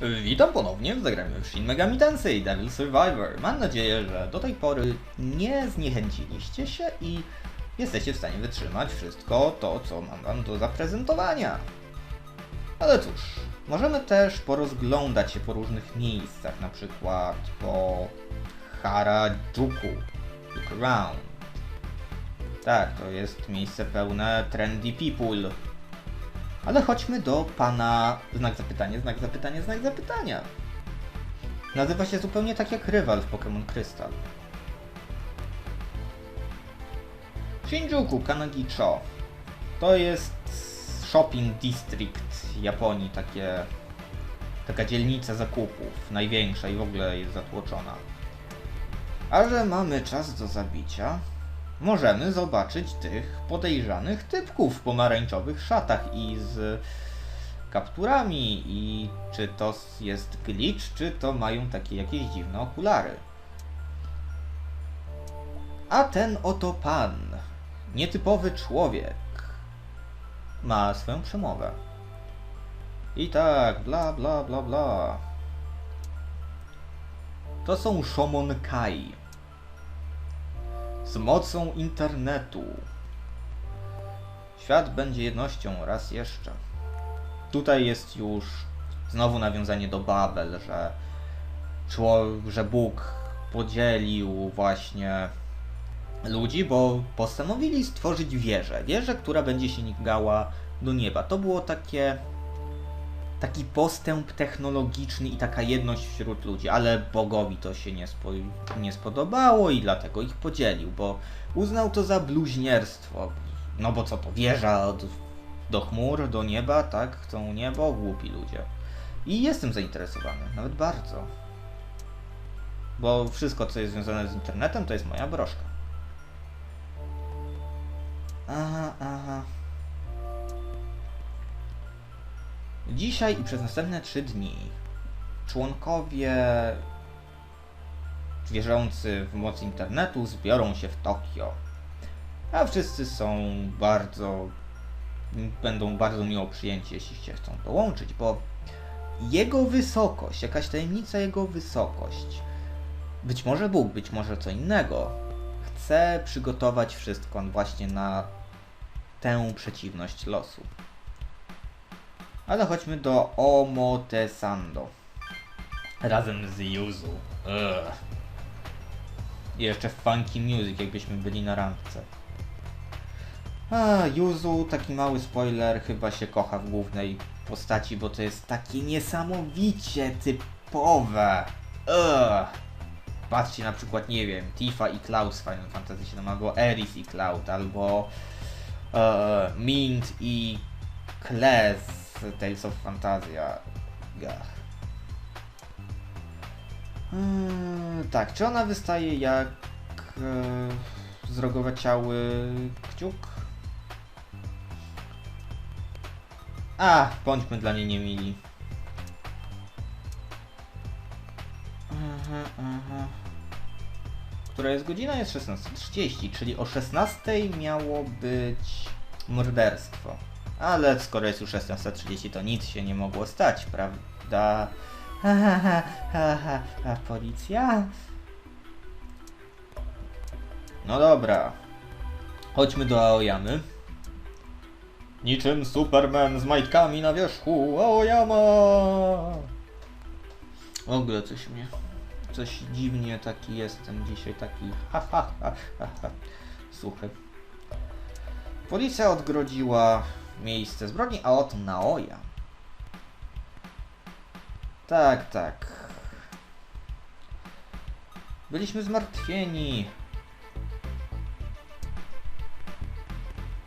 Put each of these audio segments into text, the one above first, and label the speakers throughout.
Speaker 1: Witam ponownie w zagraniu Shin Megami Tensei Devil Survivor. Mam nadzieję, że do tej pory nie zniechęciliście się i jesteście w stanie wytrzymać wszystko to, co mam wam do zaprezentowania. Ale cóż, możemy też porozglądać się po różnych miejscach, na przykład po Harajuku, Around. Tak, to jest miejsce pełne trendy people. Ale chodźmy do pana znak zapytania, znak zapytania, znak zapytania. Nazywa się zupełnie tak jak rywal w Pokémon Krystal. Shinjuku Kanagicho. To jest shopping district Japonii, takie taka dzielnica zakupów, największa i w ogóle jest zatłoczona. A że mamy czas do zabicia, możemy zobaczyć tych podejrzanych typków w pomarańczowych szatach i z kapturami i czy to jest glitch, czy to mają takie jakieś dziwne okulary. A ten oto pan, nietypowy człowiek, ma swoją przemowę. I tak, bla bla bla bla. To są Shomonkai z mocą internetu. Świat będzie jednością raz jeszcze. Tutaj jest już znowu nawiązanie do Babel, że, że Bóg podzielił właśnie ludzi, bo postanowili stworzyć wieżę. Wieżę, która będzie sięgała do nieba. To było takie taki postęp technologiczny i taka jedność wśród ludzi, ale Bogowi to się nie, spo, nie spodobało i dlatego ich podzielił, bo uznał to za bluźnierstwo. No bo co to, wieża od, do chmur, do nieba, tak? Chcą niebo, głupi ludzie. I jestem zainteresowany, nawet bardzo. Bo wszystko, co jest związane z internetem, to jest moja broszka. Aha, aha. Dzisiaj i przez następne trzy dni członkowie wierzący w moc internetu zbiorą się w Tokio. A wszyscy są bardzo. będą bardzo miło przyjęci, jeśli się chcą dołączyć, bo jego wysokość, jakaś tajemnica jego wysokość, być może Bóg, być może co innego, chce przygotować wszystko właśnie na tę przeciwność losu. Ale chodźmy do Omotesando. Razem z Yuzu. I jeszcze funky music, jakbyśmy byli na randce. A, Yuzu, taki mały spoiler, chyba się kocha w głównej postaci, bo to jest takie niesamowicie typowe. Ugh. Patrzcie na przykład, nie wiem, Tifa i Cloud z Final Fantasy VII, albo Eris i Cloud, albo e, Mint i Kles Tales of Fantasia. Gach. Hmm, tak, czy ona wystaje jak e, zrogowaciały kciuk? A, bądźmy dla niej niemili. Aha, aha. Która jest godzina? Jest 16.30, czyli o 16.00 miało być morderstwo. Ale skoro jest już 16.30, to nic się nie mogło stać, prawda? Ha, ha, policja? No dobra. Chodźmy do Aoyamy. Niczym Superman z majtkami na wierzchu. Aoyama! W ogóle coś mnie... Coś dziwnie taki jestem dzisiaj, taki ha ha ha ha ha. Suchy. Policja odgrodziła miejsce zbrodni, a oto Naoya. Tak, tak. Byliśmy zmartwieni.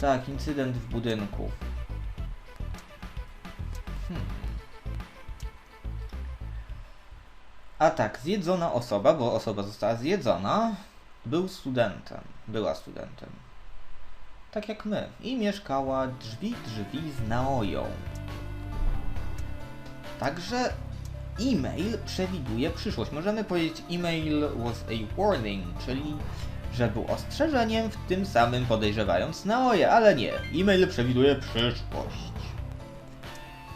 Speaker 1: Tak, incydent w budynku. Hmm. A tak, zjedzona osoba, bo osoba została zjedzona, był studentem. Była studentem. Tak jak my. I mieszkała drzwi drzwi z Naoją. Także e-mail przewiduje przyszłość. Możemy powiedzieć e-mail was a warning, czyli że był ostrzeżeniem, w tym samym podejrzewając Naoję, ale nie. E-mail przewiduje przyszłość.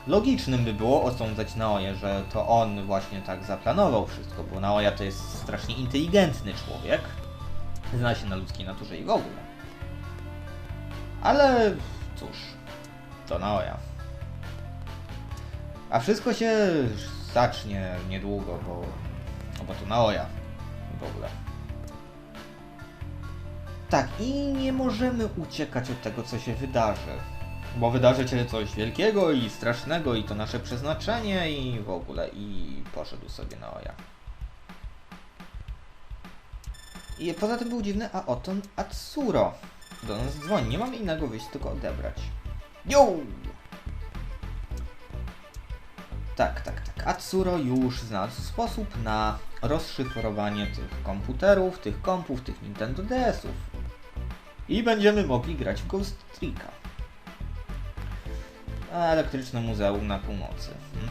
Speaker 1: logicznym by było osądzać Naoya, że to on właśnie tak zaplanował wszystko, bo Naoya to jest strasznie inteligentny człowiek. Zna się na ludzkiej naturze i w ogóle. Ale cóż, to Naoya. A wszystko się zacznie niedługo, bo, no bo to Naoya w ogóle. Tak, i nie możemy uciekać od tego, co się wydarzy. Bo wydarzy się coś wielkiego i strasznego, i to nasze przeznaczenie, i w ogóle. I poszedł sobie na oja. I poza tym był dziwny, a oto Atsuro. Do nas dzwoni, nie mamy innego wyjścia, tylko odebrać. Yo! Tak, tak, tak. Atsuro już znalazł sposób na rozszyfrowanie tych komputerów, tych kompów, tych Nintendo DS-ów. I będziemy mogli grać w Ghost Tricka. Elektryczne muzeum na północy. Hmm.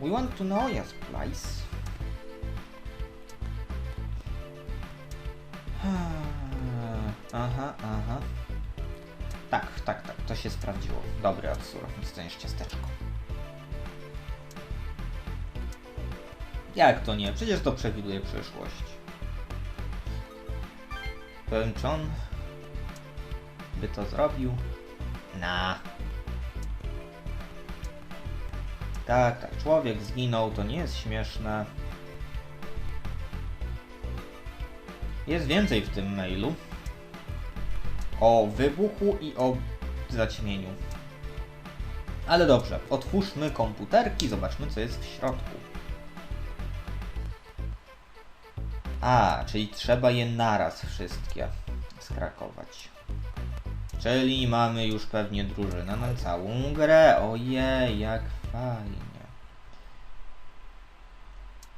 Speaker 1: We want to know yes, place. Aha, aha. Tak, tak, tak, to się sprawdziło. Dobry Atsuro, dostaniesz ciasteczko. Jak to nie? Przecież to przewiduje przyszłość. Powiem, czy on by to zrobił? Na. Tak, tak, człowiek zginął, to nie jest śmieszne. Jest więcej w tym mailu. O wybuchu i o zaćmieniu. Ale dobrze, otwórzmy komputerki, zobaczmy co jest w środku. A, czyli trzeba je naraz wszystkie skrakować. Czyli mamy już pewnie drużynę na całą grę. Ojej, jak fajnie.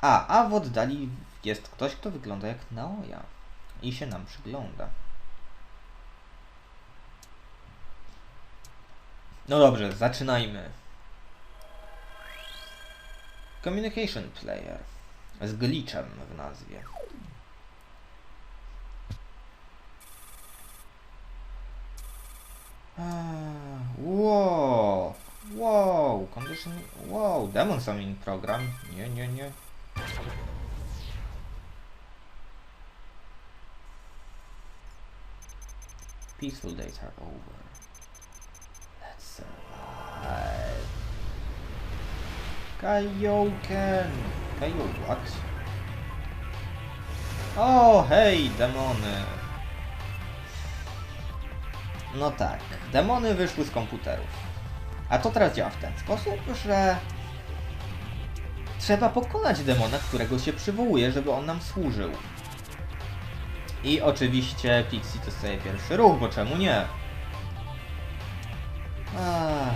Speaker 1: A, a w oddali jest ktoś, kto wygląda jak Naoya. I się nam przygląda. No dobrze, zaczynajmy. Communication Player. Z glitchem w nazwie. Wow, wow, condition, wow, demon summoning program. Nie, nie, nie. Peaceful days are over. Kaioken! Kaio what? O, hej, demony! No tak, demony wyszły z komputerów. A to teraz działa w ten sposób, że trzeba pokonać demona, którego się przywołuje, żeby on nam służył. I oczywiście Pixie dostaje pierwszy ruch, bo czemu nie? Ach.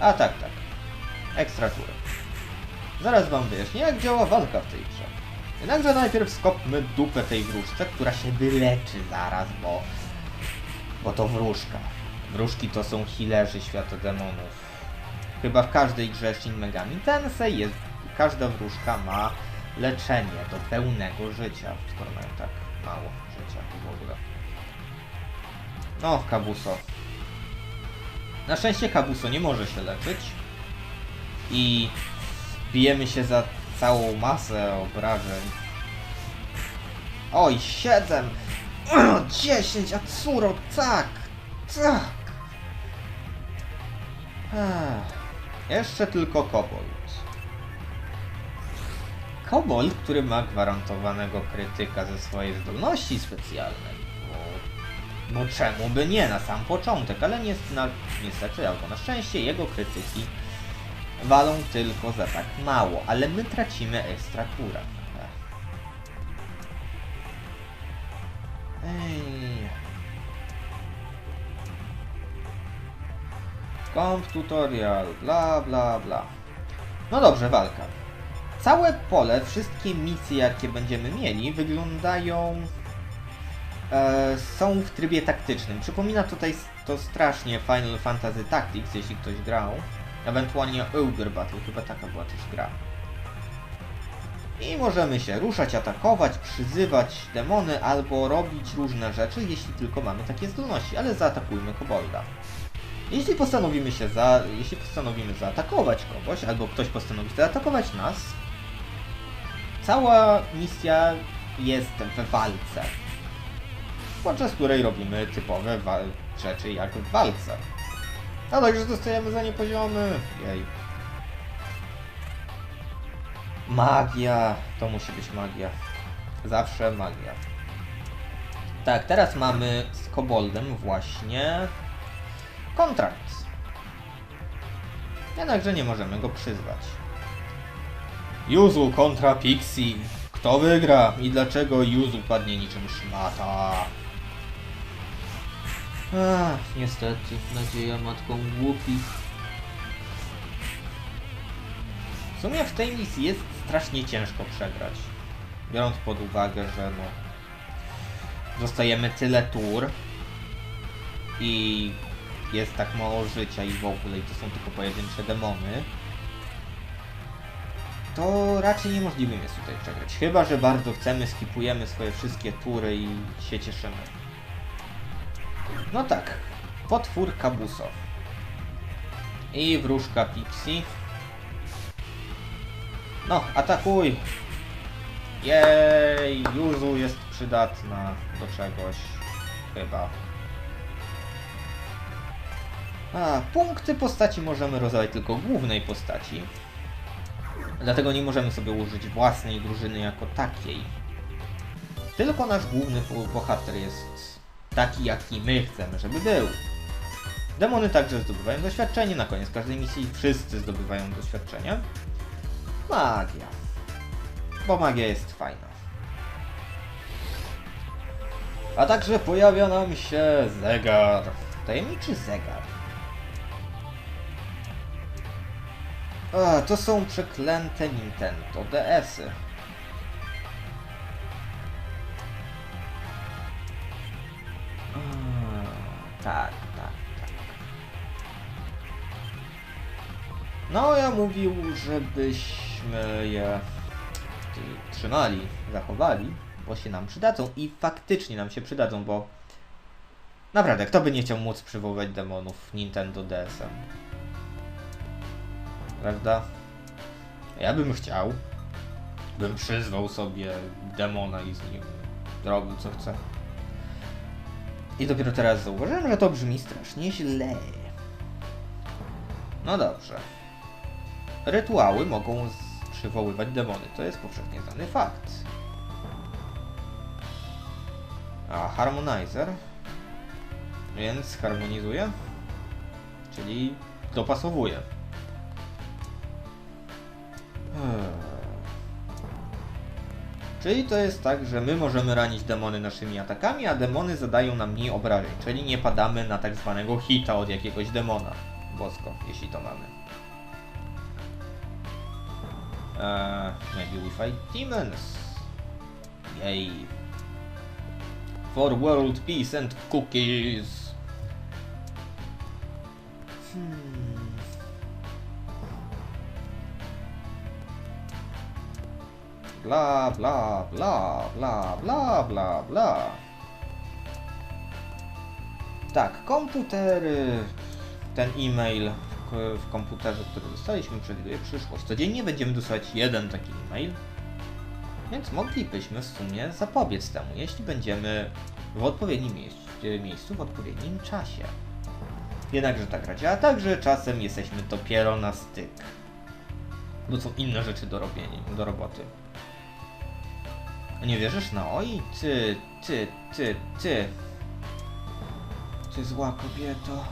Speaker 1: A tak, tak. Ekstra tury. Zaraz wam wyjaśnię, jak działa walka w tej grze. Jednakże najpierw skopmy dupę tej wróżce, która się wyleczy zaraz, bo bo to wróżka. Wróżki to są healerzy świata demonów. Chyba w każdej grze Shin Megami Tensei jest, każda wróżka ma leczenie do pełnego życia, skoro mają tak mało życia w ogóle. No, Kabuso. Na szczęście Kabuso nie może się leczyć i bijemy się za całą masę obrażeń. Oj, siedem! O, 10, a curo, tak! Tak! Jeszcze tylko kobold. Kobold, który ma gwarantowanego krytyka ze swojej zdolności specjalnej. Bo, bo czemu by nie na sam początek, ale niestety albo na szczęście jego krytyki walą tylko za tak mało, ale my tracimy ekstra kura. Ej. Comp tutorial, bla bla bla. No dobrze, walka. Całe pole, wszystkie misje jakie będziemy mieli wyglądają... E, są w trybie taktycznym. Przypomina tutaj to strasznie Final Fantasy Tactics, jeśli ktoś grał. Ewentualnie Ogre Battle, chyba taka była też gra. I możemy się ruszać, atakować, przyzywać demony albo robić różne rzeczy, jeśli tylko mamy takie zdolności, ale zaatakujmy kobolda. Jeśli postanowimy się za... jeśli postanowimy zaatakować kogoś, albo ktoś postanowi zaatakować nas, cała misja jest w walce. Podczas której robimy typowe rzeczy jak w walce. A także dostajemy za nie poziomy. Jej. Magia. To musi być magia. Zawsze magia. Tak, teraz mamy z Koboldem właśnie kontrakt. Jednakże nie możemy go przyzwać. Yuzu kontra Pixie. Kto wygra i dlaczego Yuzu padnie niczym szmata? Niestety, nadzieja matką głupich. W sumie w tej misji jest strasznie ciężko przegrać. Biorąc pod uwagę, że no... Dostajemy tyle tur i jest tak mało życia i w ogóle i to są tylko pojedyncze demony, to raczej niemożliwym jest tutaj przegrać. Chyba, że bardzo chcemy, skipujemy swoje wszystkie tury i się cieszymy. No tak, potwór Kabuso. I wróżka Pixie. No, atakuj! Jej, Yuzu jest przydatna do czegoś. Chyba. A, punkty postaci możemy rozdawać tylko głównej postaci. Dlatego nie możemy sobie użyć własnej drużyny jako takiej. Tylko nasz główny bohater jest taki, jaki my chcemy, żeby był. Demony także zdobywają doświadczenie. Na koniec każdej misji wszyscy zdobywają doświadczenie. Magia. Bo magia jest fajna. A także pojawia nam się zegar. Tajemniczy zegar. A, to są przeklęte Nintendo DS-y. No, ja mówił, żebyśmy je trzymali, zachowali, bo się nam przydadzą i faktycznie nam się przydadzą, bo naprawdę, kto by nie chciał móc przywoływać demonów Nintendo DS-em? Prawda? Ja bym chciał. Bym przyzwał sobie demona i z nim robił co chce. I dopiero teraz zauważyłem, że to brzmi strasznie źle. No dobrze. Rytuały mogą przywoływać demony. To jest powszechnie znany fakt. A harmonizer. Więc harmonizuje. Czyli dopasowuje. Hmm. Czyli to jest tak, że my możemy ranić demony naszymi atakami, a demony zadają nam mniej obrażeń, czyli nie padamy na tak zwanego hita od jakiegoś demona. Bosko, jeśli to mamy. Eee, maybe we fight demons. Yay. For world peace and cookies. Hmm. Blah, blah, blah, blah, blah, blah, bla. Tak, komputery. Ten e-mail w, komputerze, który dostaliśmy, przewiduje przyszłość. Codziennie będziemy dostawać jeden taki e-mail. Więc moglibyśmy w sumie zapobiec temu, jeśli będziemy w odpowiednim miejscu, w odpowiednim czasie. Jednakże ta gra działa tak, że czasem jesteśmy dopiero na styk. Bo są inne rzeczy do robienia, do roboty. Nie wierzysz? No oj, ty, ty, ty, ty. Ty zła kobieto.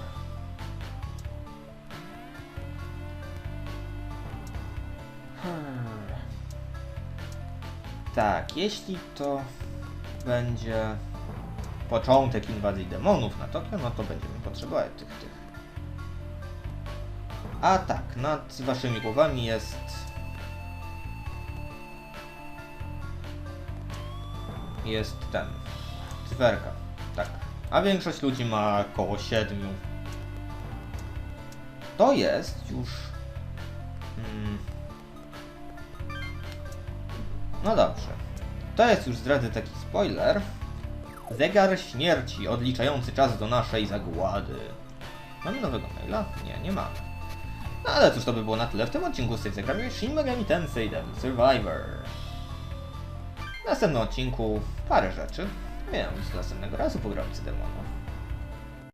Speaker 1: Tak, jeśli to będzie początek inwazji demonów na Tokio, no to będziemy potrzebować tych, tych. A tak, nad waszymi głowami jest jest ten. Cyferka. Tak. A większość ludzi ma około 7. To jest już. Mm, No dobrze. To jest już zdradzę taki spoiler. Zegar śmierci odliczający czas do naszej zagłady. Mamy nowego maila? Nie, nie mamy. No ale cóż to by było na tyle w tym odcinku z tej zagramy Shin Megami Tensei Devil Survivor. W następnym odcinku parę rzeczy, więc do następnego razu pogromcy demonów.